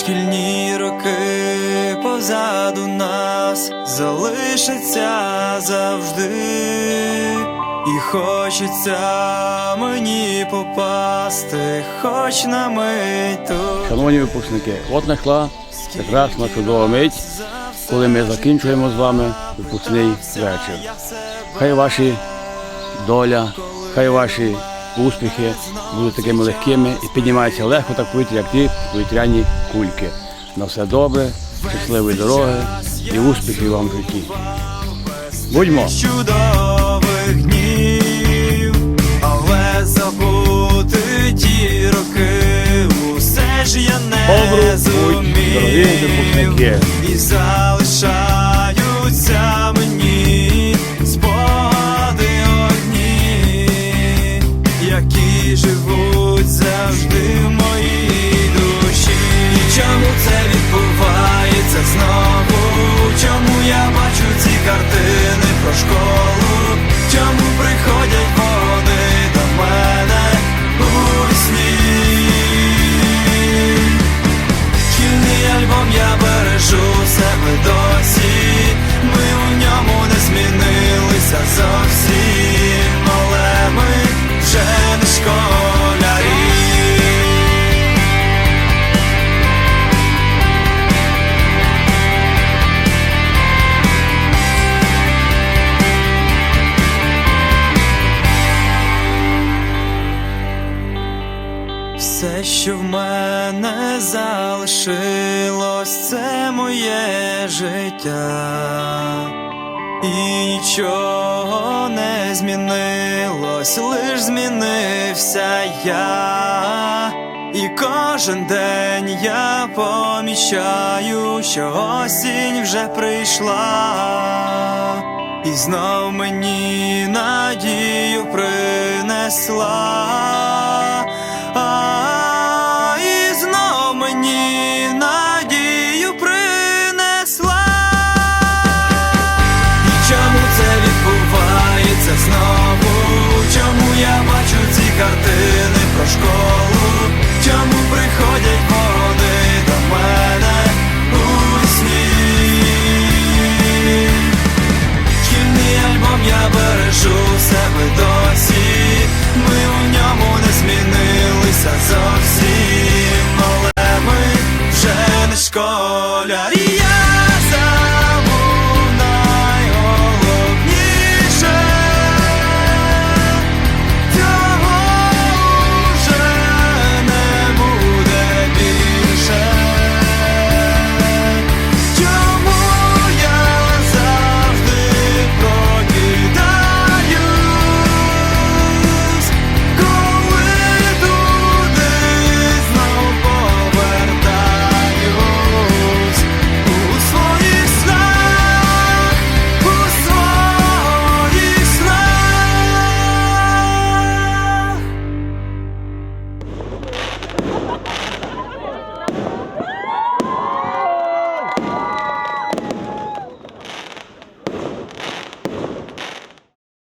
Шкільні роки позаду нас залишаться завжди, і хочеться мені попасти, хоч на мить тут. Шановні випускники, от найшла прекрасна чудова мить, коли ми закінчуємо з вами випускний вечір. Хай ваші доля, хай ваші успіхи будуть такими легкими і піднімаються легко так повітря, як ті повітряні кульки. На все добре, щасливої дороги і успіхів вам в житті. Будьмо! чудових днів, але забути ті роки, усе ж я не зумів і залишаються це відбувається знову? Все, що в мене залишилось, це моє життя, і нічого не змінилось, лиш змінився я. І кожен день я помічаю, що осінь вже прийшла, і знов мені надію принесла. А і мені надію принесла. І чому це відбувається знову? Чому я бачу ці картини про школу?